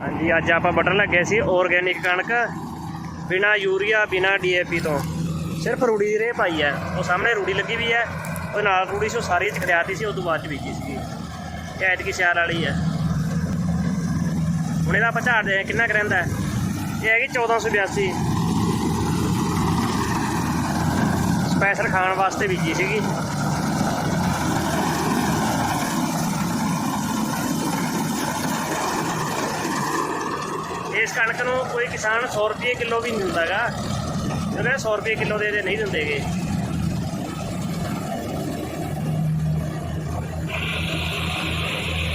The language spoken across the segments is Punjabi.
ਹਾਂਜੀ, ਅੱਜ ਆਪਾਂ ਵੱਢਣ ਲੱਗੇ ਸੀ ਆਰਗੇਨਿਕ ਕਣਕ, ਬਿਨਾ ਯੂਰੀਆ, ਬਿਨਾ ਡੀਏਪੀ ਤੋਂ। ਸਿਰਫ ਰੂੜੀ ਰੇ ਪਾਈ ਹੈ। ਉਹ ਸਾਹਮਣੇ ਰੂੜੀ ਲੱਗੀ ਵੀ ਹੈ। ਉਹ ਨਾਲ ਰੂੜੀ ਸੀ, ਉਹ ਸਾਰੀ ਚ ਖੜਿਆਤੀ ਸੀ, ਉਹ ਤੋਂ ਬਾਅਦ ਚ ਬੀਜੀ ਸੀ ਇਹ ਐਤਕੀ ਸਿਆਰ ਵਾਲੀ ਹੈ। ਹੁਣ ਇਹਦਾ ਆਪਾਂ ਝਾੜ ਦੇ ਕਿੰਨਾ ਕੁ ਰਹਿੰਦਾ ਇਹ ਹੈਗੀ 1482 ਸਪੈਸ਼ਲ ਖਾਣ ਵਾਸਤੇ ਬੀਜੀ ਸੀਗੀ। ਇਸ ਕਣਕ ਨੂੰ ਕੋਈ ਕਿਸਾਨ 100 ਰੁਪਏ ਕਿਲੋ ਵੀ ਨਹੀਂ ਦਿੰਦਾਗਾ ਜਿਹੜੇ 100 ਰੁਪਏ ਕਿਲੋ ਦੇ ਦੇ ਨਹੀਂ ਦਿੰਦੇਗੇ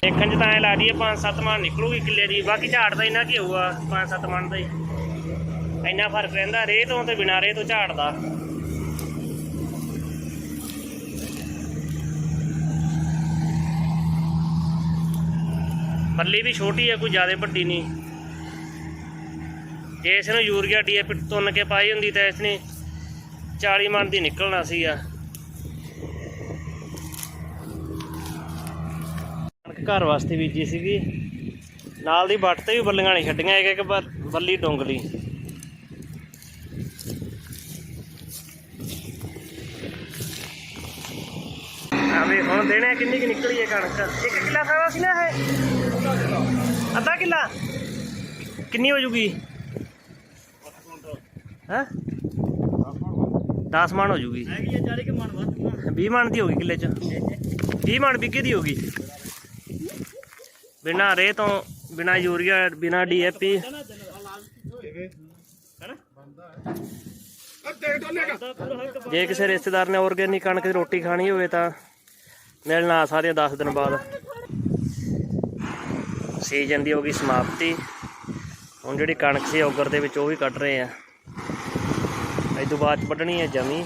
ਦੇਖਣ ਚ ਤਾਂ ਐ ਲੱਗਦੀ ਹੈ 5-7 ਮਣ ਨਿਕਲੂਗੀ ਕਿੱਲੇ ਦੀ। ਬਾਕੀ ਝਾੜ ਤਾਂ ਇੰਨਾ ਕੀ ਹੋਊਗਾ 5-7 ਮਣ ਦਾ ਹੀ। ਇੰਨਾ ਫ਼ਰਕ ਰਹਿੰਦਾ, ਰੇਹ ਤੋਂ ਤੇ ਬਿਨਾਂ ਰੇਹ ਤੋਂ ਝਾੜ ਦਾ। ਪੱਲੀ ਵੀ ਛੋਟੀ ਹੈ ਕੋਈ ਜ਼ਿਆਦਾ ਵੱਡੀ ਨਹੀਂ। ਜੇ ਇਸ ਨੂੰ ਯੂਰੀਆ ਡੀਏਪੀ ਤੁੰਨ ਕੇ ਪਾਈ ਹੁੰਦੀ ਤਾਂ ਇਸ ਨੇ 40 ਮਣ ਦੀ ਨਿਕਲਣਾ ਸੀਗਾ। ਕਣਕ ਘਰ ਵਾਸਤੇ ਬੀਜੀ ਸੀਗੀ। ਨਾਲ ਦੀ ਵੱਟ ਤੇ ਵੀ ਬੱਲੀਆਂ ਨਹੀਂ ਛੱਡੀਆਂ ਇੱਕ ਇੱਕ ਬੱਲੀ ਡੋਂਗਲੀ। ਆ ਹੁਣ ਦੇਣੇ ਕਿੰਨੀ ਕਿ ਨਿਕਲੀ ਹੈ ਕਣਕ? ਇੱਕ ਕਿੱਲਾ ਸਾਰਾ ਸੀ ਨਾ ਇਹ? ਅੱਧਾ ਕਿੱਲਾ? ਕਿੰਨੀ ਹੋ ਜੂਗੀ? ਹੈ? 10 ਮਣ ਹੋ ਜੂਗੀ। ਹੈਗੀ ਆ 40 ਕਿ ਮਨ ਵੱਧ 20 ਮਣ ਦੀ ਹੋਗੀ ਕਿੱਲੇ ਚ। 20 ਮਣ ਵਿਗੇ ਦੀ ਹੋਗੀ ਬਿਨਾ ਰੇ ਤੋਂ ਬਿਨਾ ਯੂਰੀਆ ਬਿਨਾ ਡੀਏਪੀ ਜੇ ਕਿਸੇ ਰਿਸ਼ਤੇਦਾਰ ਨੇ ਆਰਗੇਨਿਕ ਕਣਕ ਦੀ ਰੋਟੀ ਖਾਣੀ ਹੋਵੇ ਤਾਂ ਮਿਲਣਾ ਆ ਸਾਰੀਆਂ 10 ਦਿਨ ਬਾਅਦ। ਸੀਜ਼ਨ ਦੀ ਹੋ ਗਈ ਸਮਾਪਤੀ। ਹੁਣ ਜਿਹੜੀ ਕਣਕ ਸੀ ਔਗਰ ਦੇ ਵਿੱਚ ਉਹ ਵੀ ਕੱਢ ਰਹੇ ਆ। ਤੋਂ ਬਾਅਦ ਵੱਢਣੀ ਹੈ ਜਮੀ।